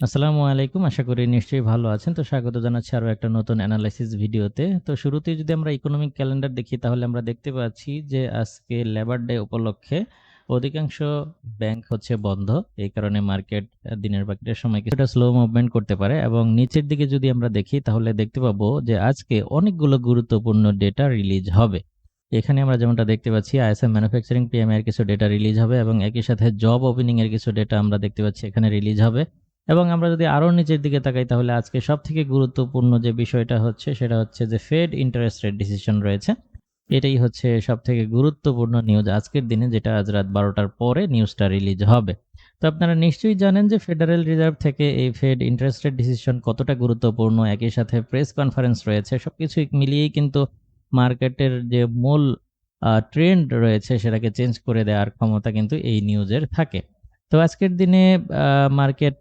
আসসালামু আলাইকুম। আশা করি নিশ্চয়ই ভালো আছেন। তো স্বাগত জানাচ্ছি আরও একটা নতুন এনালাইসিস ভিডিওতে। তো শুরুতেই যদি আমরা ইকোনমিক ক্যালেন্ডার দেখি, তাহলে আমরা দেখতে পাচ্ছি যে আজকে লেবার ডে উপলক্ষে অধিকাংশ ব্যাংক হচ্ছে বন্ধ। এই কারণে মার্কেট দিনের বাকিটার সময় কিছুটা স্লো মুভমেন্ট করতে পারে এবং নিচের দিকে যদি আমরা দেখি, তাহলে দেখতে পাবো যে আজকে অনেকগুলো গুরুত্বপূর্ণ ডেটা রিলিজ হবে। এখানে আমরা যেমনটা দেখতে পাচ্ছি আইএসএম ম্যানুফ্যাকচারিং পিএমআই এর কিছু ডেটা রিলিজ হবে এবং একই সাথে জব ওপেনিং এর কিছু ডেটা আমরা দেখতে পাচ্ছি, এখানে রিলিজ হবে। এবং আমরা যদি আরও নিচের দিকে তাকাই, তাহলে আজকে সবথেকে গুরুত্বপূর্ণ যে বিষয়টা হচ্ছে, সেটা হচ্ছে যে ফেড ইন্টারেস্ট রেট ডিসিশন রয়েছে। এটাই হচ্ছে সবথেকে গুরুত্বপূর্ণ নিউজ আজকের দিনে, যেটা আজ রাত ১২টার পরে নিউজটা রিলিজ হবে। তো আপনারা নিশ্চয়ই জানেন যে ফেডারেল রিজার্ভ থেকে এই ফেড ইন্টারেস্ট রেট ডিসিশন কতটা গুরুত্বপূর্ণ, একই সাথে প্রেস কনফারেন্স রয়েছে। সব কিছু মিলিয়েই কিন্তু মার্কেটের যে মূল ট্রেন্ড রয়েছে, সেটাকে চেঞ্জ করে দেওয়ার ক্ষমতা কিন্তু এই নিউজের থাকে। তো আজকের দিনে মার্কেট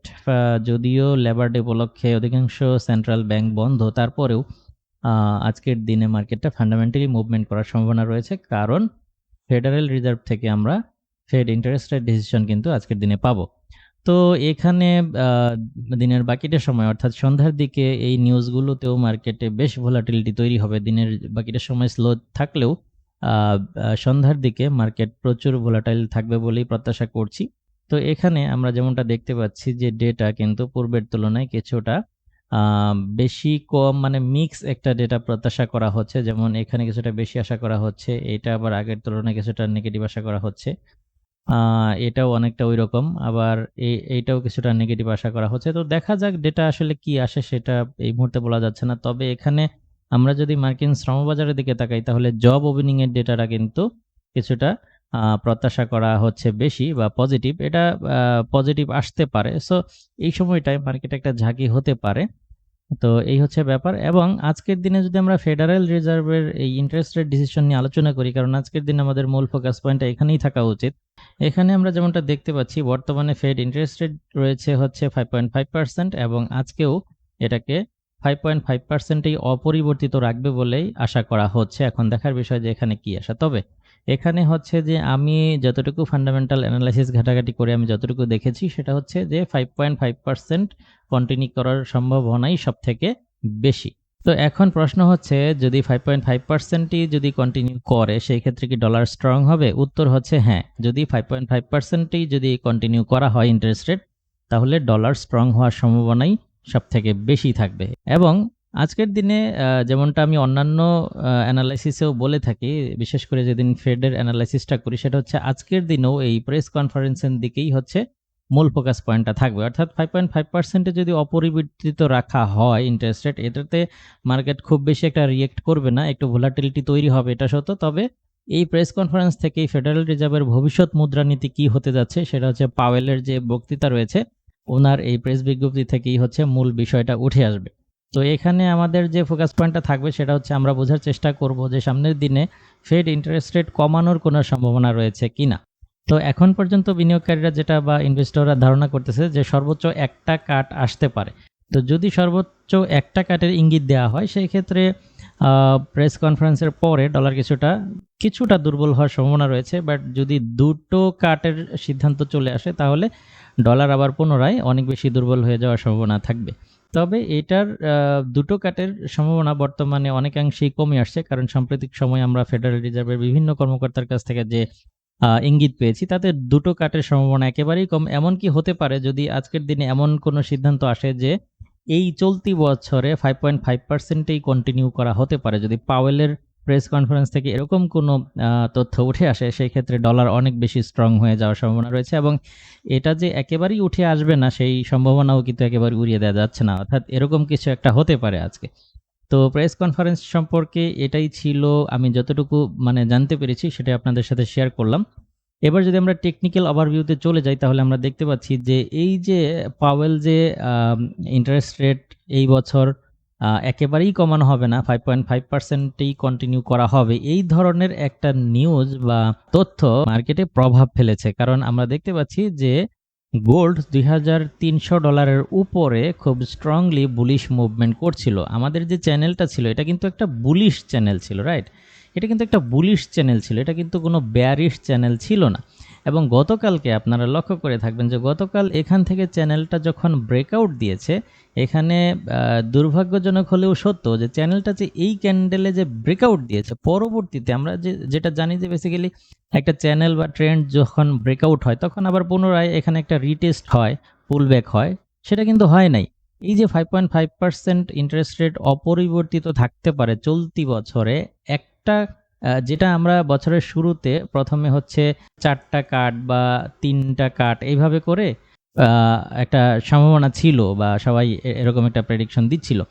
যদিও লেবার ডে উপলক্ষে অধিকাংশ সেন্ট্রাল ব্যাংক বন্ধ, তারপরেও আজকের দিনে মার্কেটটা ফান্ডামেন্টালি মুভমেন্ট করার সম্ভাবনা রয়েছে। কারণ ফেডারেল রিজার্ভ থেকে আমরা ফেড ইন্টারেস্ট রেট ডিসিশন কিন্তু আজকের দিনে পাবো। তো এখানে দিনের বাকিটা সময়, অর্থাৎ সন্ধ্যার দিকে এই নিউজগুলোতেও মার্কেটে বেশ ভোলাটিলিটি তৈরি হবে। দিনের বাকিটা সময় স্লো থাকলেও সন্ধ্যার দিকে মার্কেট প্রচুর ভোলাটাইল থাকবে বলেই প্রত্যাশা করছি। তো এখানে আমরা যেমনটা দেখতে পাচ্ছি যে ডেটা কিন্তু পূর্বের তুলনায় কিছুটা বেশি কম মানে মিক্স একটা ডেটা প্রত্যাশা করা হচ্ছে। যেমন এখানে কিছুটা বেশি আশা করা হচ্ছে। এটা আবার আগের তুলনায় কিছুটা নেগেটিভ আশা করা হচ্ছে। এটাও অনেকটা ঐরকম। আবার এ, এইটাও কিছুটা নেগেটিভ আশা করা হচ্ছে। তো দেখা যাক ডেটা আসলে কি আসে সেটা এই মুহূর্তে বলা যাচ্ছে না। তবে এখানে আমরা যদি মার্কিন শ্রমবাজারের দিকে তাকাই, তাহলে জব ওপেনিং এর ডেটাটা কিন্তু কিছুটা প্রত্যাশা করা হচ্ছে বেশি বা পজিটিভ। এটা পজিটিভ আসতে পারে। সো এই সময়টায় মার্কেটে একটা ঝাঁকি হতে পারে। তো এই হচ্ছে ব্যাপার এবং আজকের দিনে যদি আমরা ফেডারেল রিজার্ভের এই ইন্টারেস্ট রেট ডিসিশন নিয়ে আলোচনা করি, কারণ আজকের দিনে আমাদের মূল ফোকাস পয়েন্টটা এখানেই থাকা উচিত। এখানে আমরা যেমনটা দেখতে পাচ্ছি, বর্তমানে ফেড ইন্টারেস্ট রেট রয়েছে হচ্ছে 5.5% এবং আজকেও এটাকে 5.5% এই অপরিবর্তিত রাখবে বলেই আশা করা হচ্ছে। এখন দেখার বিষয় যে এখানে কি আসে। তবে এখানে হচ্ছে যে আমি যতটুকু ফান্ডামেন্টাল এনালাইসিস ঘাটাঘাটি করে আমি যতটুকু দেখেছি, সেটা হচ্ছে যে 5.5% কন্টিনিউ করার সম্ভাবনাই সব থেকে বেশি। তো এখন প্রশ্ন হচ্ছে, যদি ফাইভ পয়েন্ট ফাইভ পার্সেন্টই যদি কন্টিনিউ করে, সেই ক্ষেত্রে কি ডলার স্ট্রং হবে? উত্তর হচ্ছে হ্যাঁ। যদি ফাইভ পয়েন্ট ফাইভ পার্সেন্টই যদি কন্টিনিউ করা হয় ইন্টারেস্ট রেট তাহলে ডলার স্ট্রং হওয়ার সম্ভাবনাই সব থেকে বেশি থাকবে। এবং আজকের দিনে যেমনটা আমি অন্যান্য অ্যানালাইসিসেও বলে থাকি, বিশেষ করে যেদিন ফেডের অ্যানালাইসিসটা করি সেটা হচ্ছে আজকের দিনেও এই প্রেস কনফারেন্সের দিকেই হচ্ছে মূল ফোকাস পয়েন্টটা থাকবে। অর্থাৎ ফাইভ পয়েন্ট ফাইভ পার্সেন্টে যদি অপরিবর্তিত রাখা হয় ইন্টারেস্ট রেট এটাতে মার্কেট খুব বেশি একটা রিয়েক্ট করবে না। একটু ভোলাটিলিটি তৈরি হবে এটা সত্য। তবে এই প্রেস কনফারেন্স থেকেই ফেডারেল রিজার্ভের ভবিষ্যৎ মুদ্রানীতি কি হতে যাচ্ছে সেটা হচ্ছে পাওয়েলের যে বক্তৃতা রয়েছে ওনার এই প্রেস বিজ্ঞপ্তি থেকেই হচ্ছে মূল বিষয়টা উঠে আসবে। তো এখানে আমাদের যে ফোকাস পয়েন্টটা থাকবে সেটা হচ্ছে আমরা বোঝার চেষ্টা করব যে সামনের দিনে ফেড ইন্টারেস্ট রেট কমানোর কোনো সম্ভাবনা রয়েছে কিনা। তো এখন পর্যন্ত বিনিয়োগকারীরা যেটা বা ইনভেস্টররা ধারণা করতেছে যে সর্বোচ্চ একটা কাট আসতে পারে। তো যদি সর্বোচ্চ একটা কাটের ইঙ্গিত দেওয়া হয় সেই ক্ষেত্রে প্রেস কনফারেন্সের পরে ডলার কিছুটা, কিছুটা দুর্বল হওয়ার সম্ভাবনা রয়েছে। বাট যদি দুটো কাটের সিদ্ধান্ত চলে আসে তাহলে ডলার আবার পুনরায় অনেক বেশি দুর্বল হয়ে যাওয়ার সম্ভাবনা থাকবে। তবে এটার দুটো কাটের সম্ভাবনা বর্তমানে অনেকাংশেই কমে আসছে। কারণ সাম্প্রতিক সময়ে আমরা ফেডারেল রিজার্ভের বিভিন্ন কর্মকর্তার কাছ থেকে যে ইঙ্গিত পেয়েছি, তাতে দুটো কাটের সম্ভাবনা একেবারেই কম। এমনকি হতে পারে যদি আজকের দিনে এমন কোনো সিদ্ধান্ত আসে যে, এই চলতি বছরে ফাইভ পয়েন্ট ফাইভ পার্সেন্টেই কন্টিনিউ করা হতে পারে। যদি পাওয়েলের প্রেস কনফারেন্স থেকে এরকম কোনো তথ্য উঠে আসে, সেই ক্ষেত্রে ডলার অনেক বেশি স্ট্রং হয়ে যাওয়ার সম্ভাবনা রয়েছে এবং এটা যে একেবারেই উঠে আসবে না, সেই সম্ভাবনাও কিন্তু একেবারে উড়িয়ে দেওয়া যাচ্ছে না। অর্থাৎ এরকম কিছু একটা হতে পারে আজকে। তো প্রেস কনফারেন্স সম্পর্কে এটাই ছিল, আমি যতটুকু মানে জানতে পেরেছি সেটা আপনাদের সাথে শেয়ার করলাম। এবার যদি আমরা টেকনিক্যাল ওভারভিউতে চলে যাই, তাহলে আমরা দেখতে পাচ্ছি যে এই যে পাওয়েল যে ইন্টারেস্ট রেট এই বছর একেবারেই কমানো হবে না ফাইভ পয়েন্ট ফাইভ পার্সেন্টেই কন্টিনিউ করা হবে। এই ধরনের একটা নিউজ বা তথ্য মার্কেটে প্রভাব ফেলেছে। কারণ আমরা দেখতে পাচ্ছি যে গোল্ড ২৩০০ ডলারের উপরে খুব স্ট্রংলি বুলিশ মুভমেন্ট করছিল। আমাদের যে চ্যানেলটা ছিল এটা কিন্তু একটা বুলিশ চ্যানেল ছিল, রাইট? এটা কিন্তু একটা বুলিশ চ্যানেল ছিল। এটা কিন্তু কোনো বেয়ারিশ চ্যানেল ছিল না। এবং গতকালকে আপনারা লক্ষ্য করে থাকবেন যে গতকাল এখান থেকে চ্যানেলটা যখন ব্রেকআউট দিয়েছে, এখানে দুর্ভাগ্যজনক হলেও সত্য যে চ্যানেলটা যে এই ক্যান্ডেলে যে ব্রেকআউট দিয়েছে, পরবর্তীতে আমরা যে, যেটা জানি যে বেসিক্যালি একটা চ্যানেল বা ট্রেন্ড যখন ব্রেকআউট হয়, তখন আবার পুনরায় এখানে একটা রিটেস্ট হয় পুলব্যাক হয়, সেটা কিন্তু হয় নাই। এই যে five point five percent interest rate অপরিবর্তিত থাকতে পারে চলতি বছরে, একটা যেটা আমরা বছরের শুরুতে প্রথমে হচ্ছে চারটা কাট বা তিনটা কাট এইভাবে করে একটা সম্ভাবনা ছিল বা সবাই এরকম একটা প্রেডিকশন দিচ্ছিল।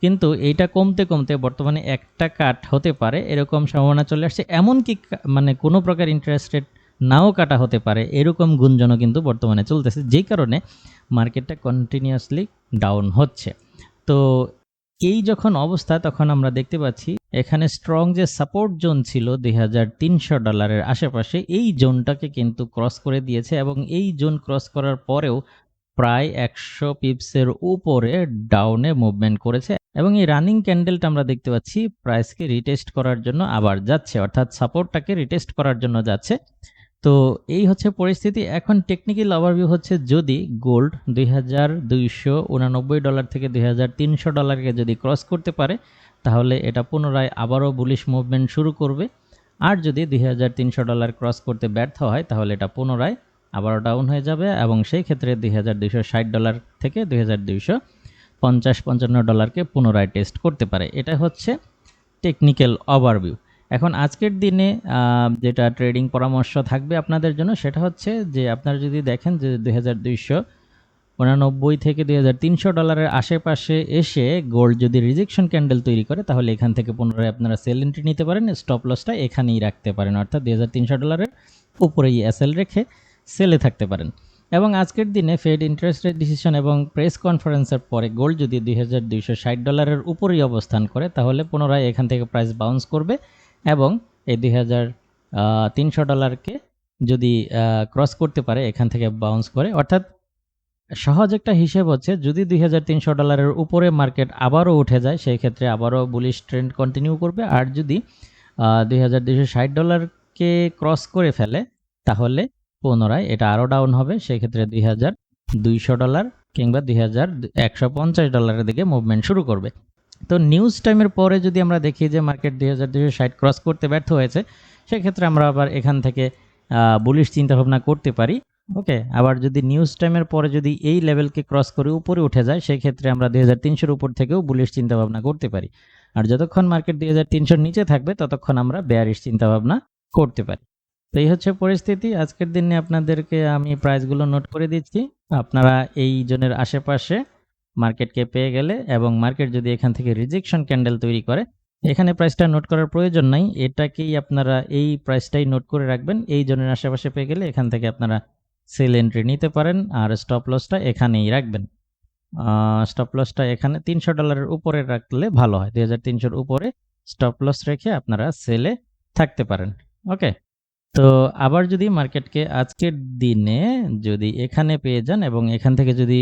কিন্তু এইটা কমতে কমতে বর্তমানে একটা কাট হতে পারে, এরকম সম্ভাবনা চলে আসছে। এমনকি কা- মানে কোনো প্রকার ইন্টারেস্ট রেট নাও কাটা হতে পারে, এরকম গুঞ্জনও কিন্তু বর্তমানে চলতেছে। যেই কারণে মার্কেটটা কন্টিনিউয়াসলি ডাউন হচ্ছে। তো এই যখন অবস্থা, তখন আমরা দেখতে পাচ্ছি, এখানে স্ট্রং যে সাপোর্ট জোন ছিল দুই হাজার তিনশো ডলারের আশেপাশে, এই জোনটাকে কিন্তু ক্রস করে দিয়েছে এবং এই জোন ক্রস করার পরেও প্রায় একশো পিপসের উপরে ডাউনে মুভমেন্ট করেছে এবং এই রানিং ক্যান্ডেলটা আমরা দেখতে পাচ্ছি প্রাইসকে রিটেস্ট করার জন্য আবার যাচ্ছে, অর্থাৎ সাপোর্টটাকে রিটেস্ট করার জন্য যাচ্ছে। তো এই হচ্ছে পরিস্থিতি। এখন টেকনিক্যাল ওভারভিউ হচ্ছে যদি গোল্ড দুই ডলার থেকে দুই হাজার তিনশো ডলারকে যদি ক্রস করতে পারে, তাহলে এটা পুনরায় আবারও বুলিশ মুভমেন্ট শুরু করবে। আর যদি দুই হাজার তিনশো ডলার ক্রস করতে ব্যর্থ হয়, তাহলে এটা পুনরায় আবারও ডাউন হয়ে যাবে এবং সেই ক্ষেত্রে দুই হাজার দুইশো ষাট ডলার থেকে দুই পঞ্চাশ পঞ্চান্ন ডলারকে পুনরায় টেস্ট করতে পারে। এটা হচ্ছে টেকনিক্যাল ওভারভিউ এখন আজকের দিনে যেটা ট্রেডিং পরামর্শ থাকবে আপনাদের জন্য সেটা হচ্ছে যে আপনারা যদি দেখেন যে দুই হাজার দুইশো উনানব্বই থেকে দুই হাজার তিনশো ডলারের আশেপাশে এসে গোল্ড যদি রিজেকশন ক্যান্ডেল তৈরি করে, তাহলে এখান থেকে পুনরায় আপনারা সেল এন্ট্রি নিতে পারেন স্টপ লসটা এখানেই রাখতে পারেন। অর্থাৎ দুই হাজার তিনশো ডলারের উপরেই এসএল রেখে সেলে থাকতে পারেন। এবং আজকের দিনে ফেড ইন্টারেস্ট রেট ডিসিশন এবং প্রেস কনফারেন্সের পরে গোল্ড যদি দুই হাজার দুইশো ষাট ডলারের উপরেই অবস্থান করে, তাহলে পুনরায় এখান থেকে প্রাইস বাউন্স করবে। এবং এই দুই হাজার তিনশো ডলারকে যদি ক্রস করতে পারে, এখান থেকে বাউন্স করে, অর্থাৎ সহজ একটা হিসেব হচ্ছে, যদি দুই হাজার তিনশো ডলারের উপরে মার্কেট আবারও উঠে যায়, সেই ক্ষেত্রে আবারও বুলিশ ট্রেন্ড কন্টিনিউ করবে। আর যদি দুই হাজার দুইশো ষাট ডলারকে ক্রস করে ফেলে, তাহলে পুনরায় এটা আরও ডাউন হবে। সেই হাজার দুইশো ডলার কিংবা দুই হাজার একশো পঞ্চাশ ডলারের দিকে মুভমেন্ট শুরু করবে। তো নিউজ টাইমের পরে যদি আমরা দেখি যে মার্কেট দুই হাজার দুইশো ষাট ক্রস করতে ব্যর্থ হয়েছে, সেক্ষেত্রে আমরা আবার এখান থেকে বুলিশ চিন্তাভাবনা করতে পারি। ওকে আবার যদি নিউজ টাইমের পরে যদি এই লেভেলকে ক্রস করে উপরে উঠে যায় সেই ক্ষেত্রে আমরা দুই হাজার তিনশোর উপর থেকেও বুলিশ চিন্তাভাবনা করতে পারি। আর যতক্ষণ মার্কেট দুই হাজার তিনশোর নিচে থাকবে, ততক্ষণ আমরা বেয়ারিশ চিন্তাভাবনা করতে পারি। তো এই হচ্ছে পরিস্থিতি। আজকের দিনে আপনাদেরকে আমি প্রাইসগুলো নোট করে দিচ্ছি। আপনারা এই জনের আশেপাশে মার্কেটকে পেয়ে গেলে এবং মার্কেট যদি এখান থেকে রিজেকশন ক্যান্ডেল তৈরি করে, এখানে প্রাইসটা নোট করার প্রয়োজন নাই। এটাকেই আপনারা এই প্রাইসটাই নোট করে রাখবেন। এই জনের আশেপাশে পেয়ে গেলে এখান থেকে আপনারা সেল এন্ট্রি নিতে পারেন আর স্টপ লসটা এখানেই রাখবেন। স্টপ লসটা এখানে তিনশো ডলারের উপরে রাখলে ভালো হয়। দুই হাজার তিনশোর উপরে স্টপ লস রেখে আপনারা সেলে থাকতে পারেন। ওকে? তো আবার যদি মার্কেটকে আজকের দিনে যদি এখানে পেয়ে যান এবং এখান থেকে যদি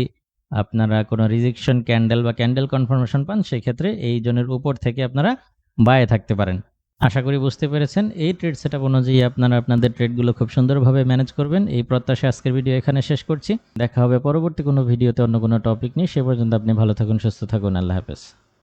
আপনারা কোনো রিজেকশন ক্যান্ডেল বা ক্যান্ডেল কনফার্মেশন পান, সেক্ষেত্রে এই জনের উপর থেকে আপনারা বায়ে থাকতে পারেন। আশা করি বুঝতে পেরেছেন, এই ট্রেড সেটআপ অনুযায়ী আপনারা আপনাদের ট্রেডগুলো খুব সুন্দরভাবে ম্যানেজ করবেন। এই প্রত্যাশা আজকের ভিডিও এখানে শেষ করছি। দেখা হবে পরবর্তী কোনো ভিডিওতে অন্য কোনো টপিক নিয়ে। সে পর্যন্ত আপনি ভালো থাকুন, সুস্থ থাকুন, আল্লাহ হাফেজ।